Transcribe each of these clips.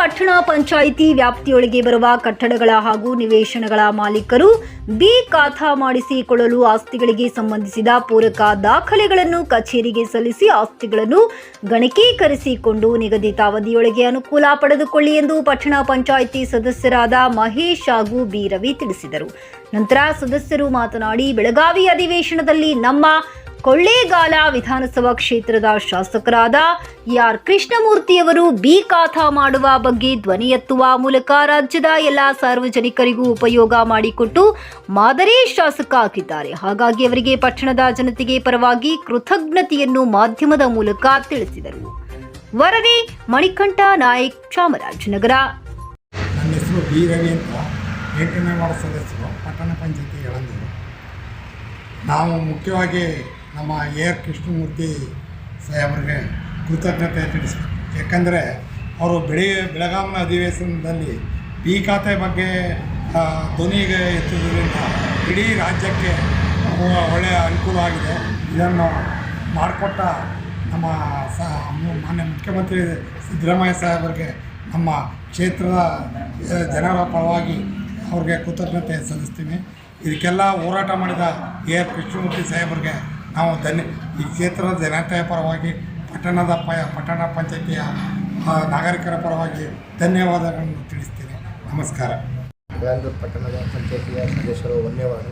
ಪಟ್ಟಣ ಪಂಚಾಯಿತಿ ವ್ಯಾಪ್ತಿಯೊಳಗೆ ಬರುವ ಕಟ್ಟಡಗಳ ಹಾಗೂ ನಿವೇಶನಗಳ ಮಾಲೀಕರು ಬಿ ಖಾತಾ ಮಾಡಿಸಿಕೊಳ್ಳಲು ಆಸ್ತಿಗಳಿಗೆ ಸಂಬಂಧಿಸಿದ ಪೂರಕ ದಾಖಲೆಗಳನ್ನು ಕಚೇರಿಗೆ ಸಲ್ಲಿಸಿ ಆಸ್ತಿಗಳನ್ನು ಗಣಕೀಕರಿಸಿಕೊಂಡು ನಿಗದಿತ ಅವಧಿಯೊಳಗೆ ಅನುಕೂಲ ಪಡೆದುಕೊಳ್ಳಿ ಎಂದು ಪಟ್ಟಣ ಪಂಚಾಯಿತಿ ಸದಸ್ಯರಾದ ಮಹೇಶ್ ಹಾಗೂ ಬಿ ರವಿ ತಿಳಿಸಿದರು. ನಂತರ ಸದಸ್ಯರು ಮಾತನಾಡಿ, ಬೆಳಗಾವಿ ಅಧಿವೇಶನದಲ್ಲಿ ನಮ್ಮ ಕೊಳ್ಳೇಗಾಲ ವಿಧಾನಸಭಾ ಕ್ಷೇತ್ರದ ಶಾಸಕರಾದ ಯಾರ್ ಕೃಷ್ಣಮೂರ್ತಿಯವರು ಬಿ ಕಾಥಾ ಮಾಡುವ ಬಗ್ಗೆ ಧ್ವನಿ ಎತ್ತುವ ಮೂಲಕ ರಾಜ್ಯದ ಎಲ್ಲ ಸಾರ್ವಜನಿಕರಿಗೂ ಉಪಯೋಗ ಮಾಡಿಕೊಟ್ಟು ಮಾದರಿ ಶಾಸಕ ಆಗಿದ್ದಾರೆ. ಹಾಗಾಗಿ ಅವರಿಗೆ ಪಟ್ಟಣದ ಜನತೆಗೆ ಪರವಾಗಿ ಕೃತಜ್ಞತೆಯನ್ನು ಮಾಧ್ಯಮದ ಮೂಲಕ ತಿಳಿಸಿದರು. ವರದಿ ಮಣಿಕಂಠ ನಾಯಕ್, ಚಾಮರಾಜನಗರ. ವಾರ್ಡ್ ಸದಸ್ಯರು, ಪಟ್ಟಣ ಪಂಚಾಯತಿ ನಾವು ಮುಖ್ಯವಾಗಿ ನಮ್ಮ ಎ ಆರ್ ಕೃಷ್ಣಮೂರ್ತಿ ಸಾಹೇಬ್ರಿಗೆ ಕೃತಜ್ಞತೆ ತಿಳಿಸ್ತೀನಿ ಯಾಕಂದರೆ ಅವರು ಬೆಳಿ, ಬೆಳಗಾವಿನ ಅಧಿವೇಶನದಲ್ಲಿ ಬಿ ಖಾತೆ ಬಗ್ಗೆ ಧ್ವನಿಗೆ ಎತ್ತುವುದರಿಂದ ಇಡೀ ರಾಜ್ಯಕ್ಕೆ ಒಳ್ಳೆಯ ಅನುಕೂಲ ಆಗಿದೆ. ಇದನ್ನು ಮಾಡಿಕೊಟ್ಟ ನಮ್ಮ ಸ, ಮಾನ್ಯ ಮುಖ್ಯಮಂತ್ರಿ ಸಿದ್ದರಾಮಯ್ಯ ಸಾಹೇಬರಿಗೆ ನಮ್ಮ ಕ್ಷೇತ್ರದ ಜನರ ಪರವಾಗಿ ಅವ್ರಿಗೆ ಕೃತಜ್ಞತೆ ಸಲ್ಲಿಸ್ತೀನಿ. ಇದಕ್ಕೆಲ್ಲ ಹೋರಾಟ ಮಾಡಿದ ಎ ಆರ್ ಕೃಷ್ಣಮೂರ್ತಿ ಸಾಹೇಬರಿಗೆ ನಾವು ಧನ್ಯ ಈ ಕ್ಷೇತ್ರದ ಜನತೆಯ ಪರವಾಗಿ, ಪಟ್ಟಣದ ಪ ಪಟ್ಟಣ ಪಂಚಾಯತಿಯ ನಾಗರಿಕರ ಪರವಾಗಿ ಧನ್ಯವಾದಗಳನ್ನು ತಿಳಿಸ್ತೀನಿ. ನಮಸ್ಕಾರ. ಬೆಂಗಳೂರು ಪಟ್ಟಣದ ಪಂಚಾಯತಿಯ ಸದಸ್ಯರು ಧನ್ಯವಾದ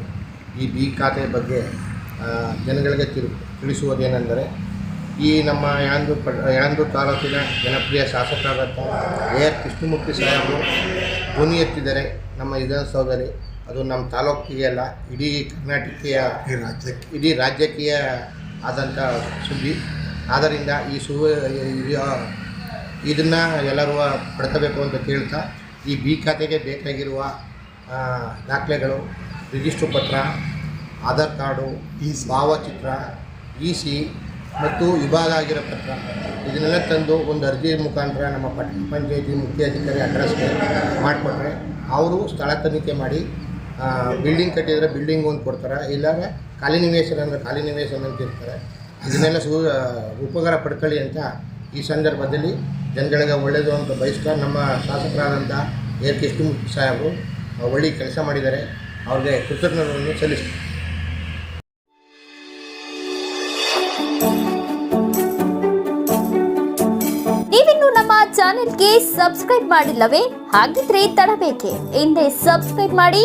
ಈ ಬಿ ಖಾತೆ ಬಗ್ಗೆ ಜನಗಳಿಗೆ ತಿರು ತಿಳಿಸುವುದೇನೆಂದರೆ, ಈ ನಮ್ಮ ಯಾಂದೂರು ಪ ಯಾಂದೂರು ತಾಲೂಕಿನ ಜನಪ್ರಿಯ ಶಾಸಕರಾದಂಥ ಎ ಆರ್ ಕೃಷ್ಣಮೂರ್ತಿ ಸಾಹೇಬರು ಧ್ವನಿ ಎತ್ತಿದ್ದಾರೆ ನಮ್ಮ ವಿಧಾನಸೌಧದಲ್ಲಿ ಅದು ನಮ್ಮ ತಾಲೂಕಿಗೆ ಅಲ್ಲ ಇಡೀ ಕರ್ನಾಟಕೀಯ ಈ ರಾಜ್ಯಕ್ಕೆ. ಇಡೀ ರಾಜಕೀಯ ಆದಂಥ ಸುದ್ದಿ. ಆದ್ದರಿಂದ ಈ ಸು ಇದನ್ನು ಎಲ್ಲರೂ ಪಡ್ಕೋಬೇಕು ಅಂತ ಕೇಳ್ತಾ ಈ ಬಿ ಖಾತೆಗೆ ಬೇಕಾಗಿರುವ ದಾಖಲೆಗಳು ರಿಜಿಸ್ಟ್ರ್ ಪತ್ರ ಆಧಾರ್ ಕಾರ್ಡು ಈ ಭಾವಚಿತ್ರ ಇ ಸಿ ಮತ್ತು ವಿಭಾಗ ಆಗಿರೋ ಪತ್ರ. ಇದನ್ನೆಲ್ಲ ತಂದು ಒಂದು ಅರ್ಜಿ ಮುಖಾಂತರ ನಮ್ಮ ಪಟ್ಟಣ ಪಂಚಾಯತಿ ಮುಖ್ಯ ಅಧಿಕಾರಿ ಅಡ್ರೆಸ್ಗೆ ಮಾಡಿಕೊಟ್ರೆ ಅವರು ಸ್ಥಳ ತನಿಖೆ ಮಾಡಿ ಬಿಲ್ಡಿಂಗ್ ಕಟ್ಟಿದರೆ ಬಿಲ್ಡಿಂಗ್ ಒಂದು ಕೊಡ್ತಾರೆ. ಇಲ್ಲಾಂದ್ರೆ ಖಾಲಿ ನಿವೇಶನ ಅಂದರೆ ಖಾಲಿ ನಿವೇಶನ ಅಂತ ಇರ್ತಾರೆ. ಇದನ್ನೆಲ್ಲ ಸು ಉಪಕಾರ ಪಡ್ಕೊಳ್ಳಿ ಅಂತ ಈ ಸಂದರ್ಭದಲ್ಲಿ ಜನಗಳಿಗೆ ಒಳ್ಳೆಯದು ಅಂತ ಬಯಸ್ತಾ ನಮ್ಮ ಶಾಸಕರಾದಂಥ ಎ ಕೃಷ್ಣಮೂರ್ತಿ ಸಾಹೇಬರು ಒಳ್ಳೆ ಕೆಲಸ ಮಾಡಿದ್ದಾರೆ. ಅವ್ರಿಗೆ ಕೃತಜ್ಞತೆಯನ್ನು ಸಲ್ಲಿಸ್ತೀವಿ ನೀವಿನ್ನು ನಮ್ಮ ಚಾನೆಲ್ಗೆ ಸಬ್ಸ್ಕ್ರೈಬ್ ಮಾಡಿಲ್ಲವೇ? ಹಾಗಿದ್ರೆ ತಡಬೇಕೆ. ಹಿಂದೆ ಸಬ್ಸ್ಕ್ರೈಬ್ ಮಾಡಿ